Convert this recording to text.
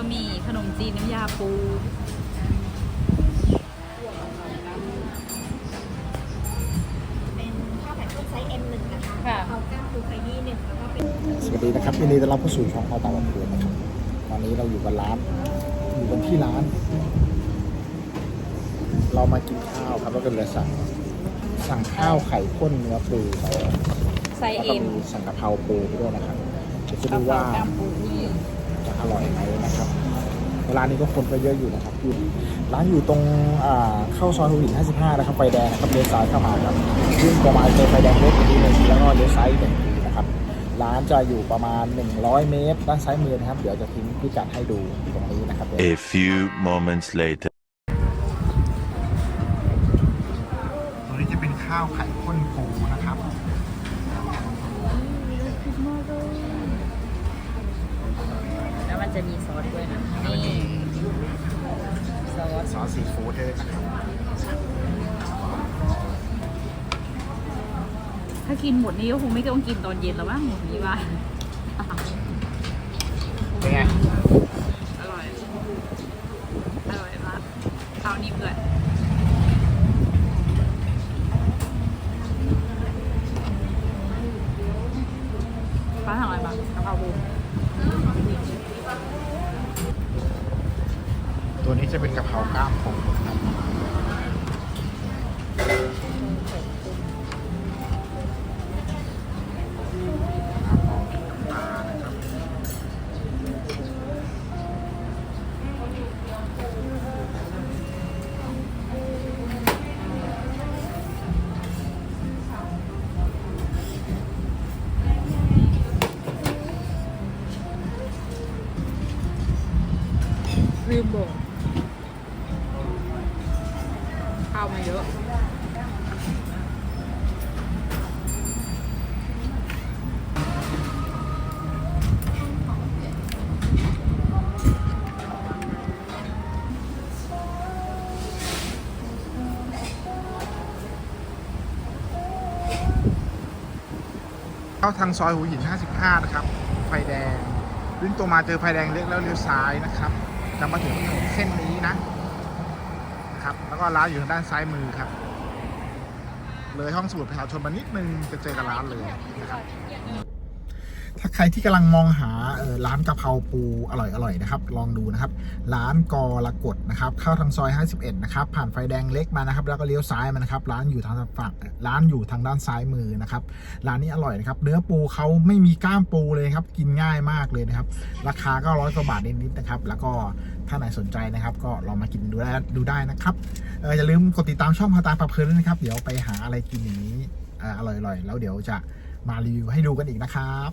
ะหมี่ขนมจีนน้ำยาปูเป็นข้าวผัดกุ้งไซส์ M1 นะคะค่ะ เอาก้างปูไข่ยี่หนึ่งแล้วก็เป็นสวัสดีนะครับยินดีต้อนรับเข้าสู่ช่องข้าวตาวันเพือนนะครับ ตอนนี้เราอยู่กันร้าน อยู่กันที่ร้าน เรามากินข้าวครับแล้วก็เลยสั่ง สั่งข้าวไข่ข้นเนื้อปูไปไซแล้วส์ ก็เอ็มมีสั่งกะเพราปูไปด้วยนะครับเดี๋ยวจะกะดูเพราว่ากามปูนี่จะ อร่อยไหมนะครับร้านนี้ก็คนก็เยอะอยู่นะครับอยู่ร้านอยู่ตรงอ่าเข้าซอยหัวหิน55 นะครับไฟแดงนะครับเลี้ยวซ้ายเข้ามาครับยื่นประมาณเจอไฟแดงเล็กนิดนึงแล้วก็เลี้ยวซ้ายอีกหนึ่งทีนะครับร้านจะอยู่ประมาณ 100 เมตร ด้านซ้ายมือนะครับ เดี๋ยวจะทิ้งพิกัดให้ดูตรงนี้นะครับ A few moments later. ตัวนี้จะเป็นข้าวไข่ข้นปูนะครับ แล้วมันจะมีซอสด้วยนะนี่ซอสซอสซีฟู้ดด้วยนะครับถ้ากินหมดนี่ก็คงไม่ต้องกินตอนเย็นแล้วมั้งพี่ว่าเป็นไง อร่อย อร่อยมากข้าวนิ่มด้วยป้าสั่งอะไรบ้างกะเพราบู ตัวนี้จะเป็นกะเพรากล้ามผมนะครับ ลืมบอกข้าวมาเยอะเข้าทางซอยหัวหิน 55 นะครับ ไฟแดง วิ่งตัวมาเจอไฟแดงเล็กแล้วเลี้ยวซ้ายนะครับ จะมาถึงถนนเส้นนี้นะนะครับ แล้วก็ร้านอยู่ทางด้านซ้ายมือครับ เลยห้องสมุดประชาชนมานิดนึงจะเจอกับร้านเลยนะครับ ถ้าใครที่กำลังมองหาร้านกะเพราปูอร่อยๆนะครับ ลองดูนะครับ ร้านกอละกดนะครับ เข้าทางซอย 51 นะครับ ผ่านไฟแดงเล็กมานะครับ แล้วก็เลี้ยวซ้ายมานะครับ ร้านอยู่ทางฝั่งร้านอยู่ทางด้านซ้ายมือนะครับ ร้านนี้อร่อยนะครับ เนื้อปูเขาไม่มีก้ามปูเลยครับ กินง่ายมากเลยนะครับ ราคาก็ร้อยกว่าบาทนิดๆนะครับ แล้วก็ถ้าไหนสนใจนะครับ ก็ลองมากินดูได้ดูได้นะครับอย่าลืมกดติดตามช่องพาตาปรับเพลินด้วยนะครับ เดี๋ยวไปหาอะไรกินอย่างนี้อร่อยๆ แล้วเดี๋ยวจะมารีวิวให้ดูกันอีกนะครับ